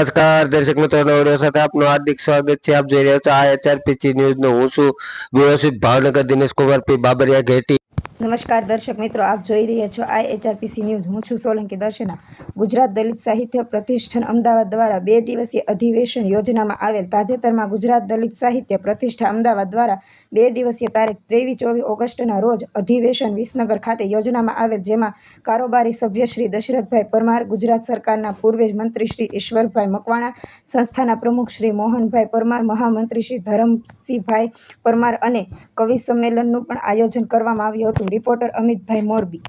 નમસ્કાર, દર્શક મિત્રો નવડીઓ સાથે આપનું હાર્દિક સ્વાગત છે. આપ જોઈ રહ્યા છો આ એચઆરપીસી ન્યૂઝ નો હું છું વ્યવસ્થિત ભાવનગર દિનેશ કુમાર પી. બાબરિયા ઘેટી. નમસ્કાર દર્શક મિત્રો, આપ જોઈ રહ્યા છો આ એચઆરપીસી ન્યૂઝ. હું છું સોલંકી દર્શના. ગુજરાત દલિત સાહિત્ય પ્રતિષ્ઠાન અમદાવાદ દ્વારા બે દિવસીય અધિવેશન યોજનામાં આવેલ તાજેતરમાં ગુજરાત દલિત સાહિત્ય પ્રતિષ્ઠા અમદાવાદ દ્વારા બે દિવસીય તારીખ ત્રેવીસ ચોવીસ ઓગસ્ટના રોજ અધિવેશન વિસનગર ખાતે યોજનામાં આવેલ જેમાં કારોબારી સભ્ય શ્રી દશરથભાઈ પરમાર, ગુજરાત સરકારના પૂર્વ મંત્રી શ્રી ઈશ્વરભાઈ મકવાણા, સંસ્થાના પ્રમુખ શ્રી મોહનભાઈ પરમાર, મહામંત્રી શ્રી ધરમસિંહભાઈ પરમાર અને કવિ સંમેલનનું પણ આયોજન કરવામાં આવ્યું હતું. Reporter Amitbhai Morbi.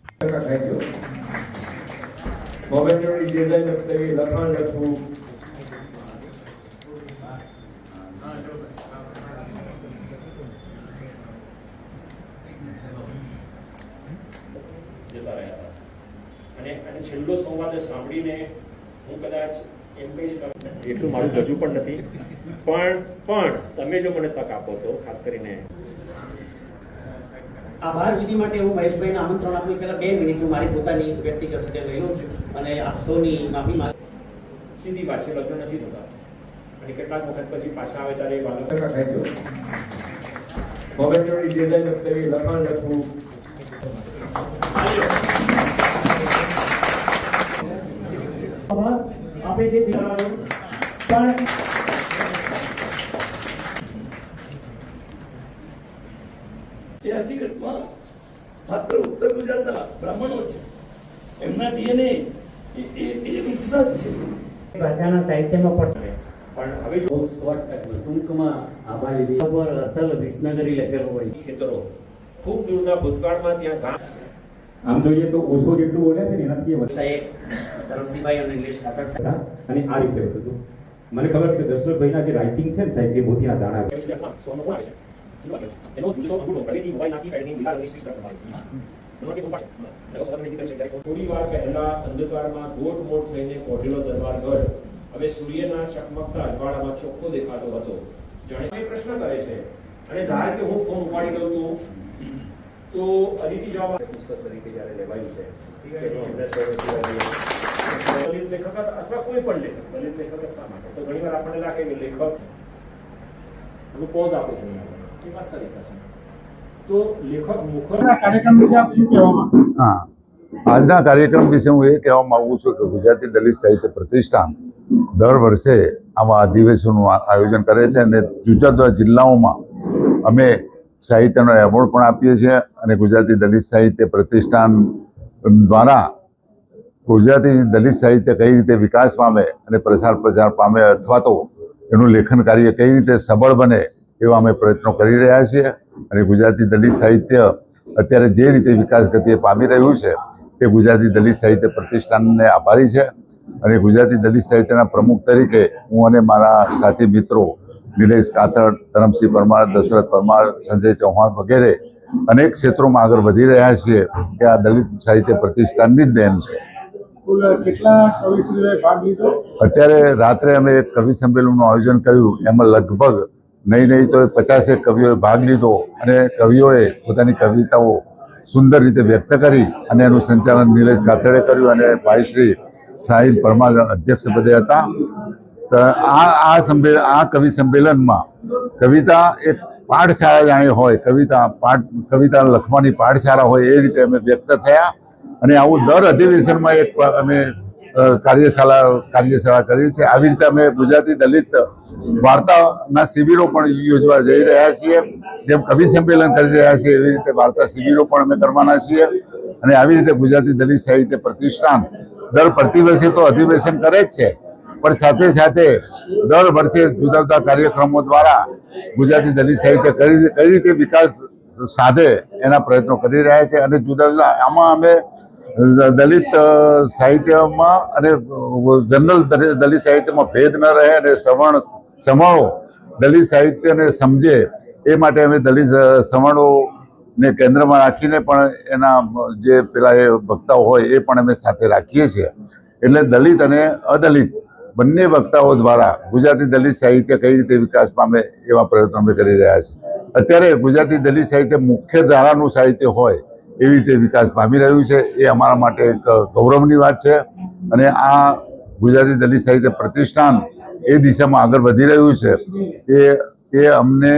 Momentary design લખાણ લખવું જતા રહ્યા હતા અને અને છેલ્લો સંવાદ સાંભળીને હું કદાચ એમ કહીશ એટલું મારું ગજુ પણ નથી. પણ પણ તમે જો મને તક આપો તો ખાસ કરીને આભાર. વિધિ માટે હું મહેશભાઈને આમંત્રણ આપની પહેલા બે મિનિટ હું મારી પોતાની વ્યક્તિગત રીતે લઈ લઉં છું અને આપ સૌની માફી માંગ સીધી વાત છે લગ્ન નથી થતા. અને કેટલાક વખત પછી પાછા આવે ત્યારે એ બાળક મોમેન્ટરી ડિઝાઇન લખવી લખાણ લખવું આભાર. આપે જે દીકરાઓ પણ એ હકીકતમાં માત્ર ઉત્તર ગુજરાતના બ્રાહ્મણો છે. એમના ડીએનએ એ એ એ છે. ભાષાના સાહિત્યમાં પણ પણ હવે બહુ શોર્ટ ટૂંકમાં આભાર પર અસલ વિસનગરી લખેલો હોય. ખેતરો ખૂબ દૂરના ભૂતકાળમાં ત્યાં ગામ આમ જોઈએ તો ઓછો જેટલું બોલ્યા છે ને એનાથી વધારે સાહેબ ધરમસિંહભાઈ અને નિલેશ હતા. અને આ રીતે હતું. મને ખબર છે કે દશરથભાઈના જે રાઇટિંગ છે ને સાહેબ એ દાણા સોનો કોણ આવે છે. એનો દિવસો અંગૂઠો કડેથી મોબાઈલ નાખી પેડની લીલા રંગની સ્વિચ છે ત્યારે થોડી વાર પહેલા અંધકારમાં ગોટ મોટ થઈને કોઢેલો દરબાર ગઢ હવે સૂર્યના ચકમકતા અજવાળામાં ચોખ્ખો દેખાતો હતો જાણે પ્રશ્ન કરે છે અને ધાર કે હું ફોન ઉપાડી લઉં તો તો અદિતિ જવાબ પુસ્તક તરીકે જ્યારે લેવાયું છે. દલિત લેખક અથવા કોઈ પણ લેખક દલિત લેખક શા માટે તો ઘણીવાર આપણને લાગે કે લેખક હું પોઝ આપું છું હા. આજના કાર્યક્રમ વિશે હું એ કહેવા માંગુ છું કે ગુજરાતી દલિત સાહિત્ય પ્રતિષ્ઠાન દર વર્ષે આવા અધિવેશનનું આયોજન કરે છે અને જુદા જુદા જિલ્લાઓમાં અમે સાહિત્યનો એવોર્ડ પણ આપીએ છીએ અને ગુજરાતી દલિત સાહિત્ય પ્રતિષ્ઠાન દ્વારા ગુજરાતી દલિત સાહિત્ય કઈ રીતે વિકાસ પામે અને પ્રસાર પ્રચાર પામે અથવા તો એનું લેખન કાર્ય કઈ રીતે સબળ બને એવા અમે પ્રયત્નો કરી રહ્યા છીએ. અને ગુજરાતી દલિત સાહિત્ય અત્યારે જે રીતે વિકાસ ગતિએ પામી રહ્યું છે તે ગુજરાતી દલિત સાહિત્ય પ્રતિષ્ઠાનને આભારી છે. અને ગુજરાતી દલિત સાહિત્યના પ્રમુખ તરીકે હું અને મારા સાથી મિત્રો નિલેશ કાતડ ધરમસિંહ પરમાર દશરથ પરમાર સંજય ચૌહાણ વગેરે અનેક ક્ષેત્રોમાં આગળ વધી રહ્યા છીએ કે આ દલિત સાહિત્ય પ્રતિષ્ઠાનની જ દેન છે. અત્યારે રાત્રે અમે એક કવિ સંમેલનનું આયોજન કર્યું. એમાં લગભગ નહીં નહીં, તો પચાસેક કવિઓએ ભાગ લીધો અને કવિઓએ પોતાની કવિતાઓ સુંદર રીતે વ્યક્ત કરી અને એનું સંચાલન નિલેશ કાથડે કર્યું અને ભાઈશ્રી સાહિલ પરમાર અધ્યક્ષ પદે હતા. આ આ સંમેલન આ કવિ સંમેલનમાં કવિતા એક પાઠશાળા જાણે હોય, કવિતા પાઠ, કવિતા લખવાની પાઠશાળા હોય એ રીતે અમે વ્યક્ત થયા અને આવું દર અધિવેશનમાં એક અમે કાર્યશાળા કાર્યશાળા કરી છે. આવી રીતે અમે ગુજરાતી દલિત વાર્તાના શિબિરો પણ યોજવા જઈ રહ્યા છીએ. જેમ કવિ સંમેલન કરી રહ્યા છીએ, એવી રીતે વાર્તા શિબિરો પણ અમે કરવાના છીએ. અને આવી રીતે ગુજરાતી દલિત સાહિત્ય પ્રતિષ્ઠાન દર પ્રતિ વર્ષે તો અધિવેશન કરે જ છે. પણ સાથે સાથે દર વર્ષે જુદા જુદા કાર્યક્રમો દ્વારા ગુજરાતી દલિત સાહિત્ય કઈ રીતે વિકાસ સાધે એના પ્રયત્નો કરી રહ્યા છે. અને જુદા જુદા, આમાં અમે દલિત સાહિત્યમાં અને જનરલ દલિત સાહિત્યમાં ભેદ ન રહે અને સવર્ણ સમણો દલિત સાહિત્યને સમજે એ માટે અમે દલિત સવર્ણોને કેન્દ્રમાં રાખીને પણ એના જે પેલા એ વક્તાઓ હોય એ પણ અમે સાથે રાખીએ છીએ. એટલે દલિત અને અદલિત બંને વક્તાઓ દ્વારા ગુજરાતી દલિત સાહિત્ય કઈ રીતે વિકાસ પામે એવા પ્રયત્નો અમે કરી રહ્યા છીએ. અત્યારે ગુજરાતી દલિત સાહિત્ય મુખ્ય ધારાનું સાહિત્ય હોય એવી રીતે વિકાસ પામી રહ્યું છે, એ અમારા માટે એક ગૌરવની વાત છે. અને આ ગુજરાતી દલિત સાહિત્ય પ્રતિષ્ઠાન એ દિશામાં આગળ વધી રહ્યું છે. એ એ અમને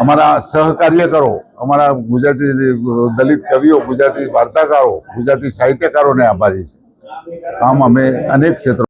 અમારા સહકાર્યકરો, અમારા ગુજરાતી દલિત કવિઓ, ગુજરાતી વાર્તાકારો, ગુજરાતી સાહિત્યકારોને આભારી છે. આમ અમે અનેક ક્ષેત્રો